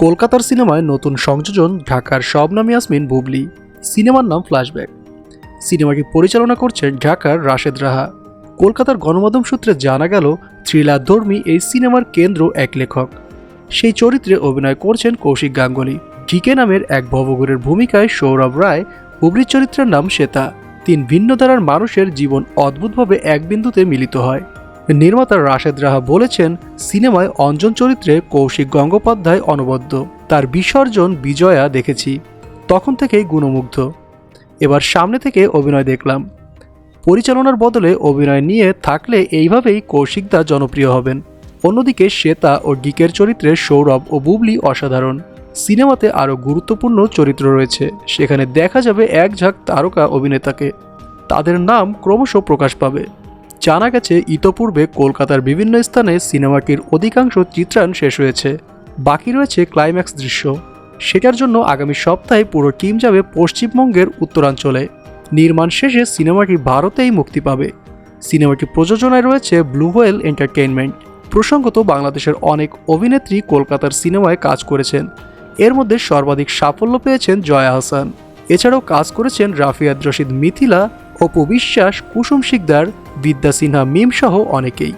কলকাতার সিনেমায় নতুন সংযোজন ঢাকার শবনাম ইয়াসমিন বুবলি। সিনেমার নাম ফ্ল্যাশব্যাক। সিনেমাটি পরিচালনা করছেন ঢাকার রাশেদ রাহা। কলকাতার গণমাধ্যম সূত্রে জানা গেল, থ্রিলার ধর্মী এই সিনেমার কেন্দ্র এক লেখক। সেই চরিত্রে অভিনয় করছেন কৌশিক গাঙ্গুলি। ঢিকে নামের এক ভবঘুরের ভূমিকায় সৌরভ রায়, বুবলির চরিত্রের নাম শ্বেতা। তিন ভিন্ন ধারার মানুষের জীবন অদ্ভুতভাবে এক বিন্দুতে মিলিত হয়। নির্মাতা রাশেদ রাহা বলেছেন, সিনেমায় অঞ্জন চরিত্রে কৌশিক গঙ্গোপাধ্যায় অনবদ্য। তার বিসর্জন বিজয়া দেখেছি। তখন থেকেই গুণমুগ্ধ। এবার সামনে থেকে অভিনয় দেখলাম। পরিচালনার বদলে অভিনয় নিয়ে থাকলে এইভাবেই কৌশিকদা জনপ্রিয় হবেন। অন্যদিকে শ্বেতা ও গিকের চরিত্রে সৌরভ ও বুবলি অসাধারণ। সিনেমাতে আরও গুরুত্বপূর্ণ চরিত্র রয়েছে। সেখানে দেখা যাবে এক ঝাঁক তারকা অভিনেতাকে। তাদের নাম ক্রমশ প্রকাশ পাবে। জানা গেছে, ইতপূর্বে কলকাতার বিভিন্ন স্থানে সিনেমাটির অধিকাংশ চিত্রায়ন শেষ হয়েছে। বাকি রয়েছে ক্লাইম্যাক্স দৃশ্য। সেটার জন্য আগামী সপ্তাহে পুরো টিম যাবে পশ্চিমবঙ্গের উত্তরাঞ্চলে। নির্মাণ শেষে সিনেমাটি ভারতেই মুক্তি পাবে। সিনেমাটি প্রযোজনায় রয়েছে ব্লু হোয়েল এন্টারটেইনমেন্ট প্রসঙ্গত, বাংলাদেশের অনেক অভিনেত্রী কলকাতার সিনেমায় কাজ করেছেন। এর মধ্যে সর্বাধিক সাফল্য পেয়েছেন জয়া হাসান। এছাড়াও কাজ করেছেন রাফিয়াদ রশিদ মিথিলা অপু বিশ্বাস কুসুম শিকদার বিদ্যা সিনহা মিম সহ অনেকেই।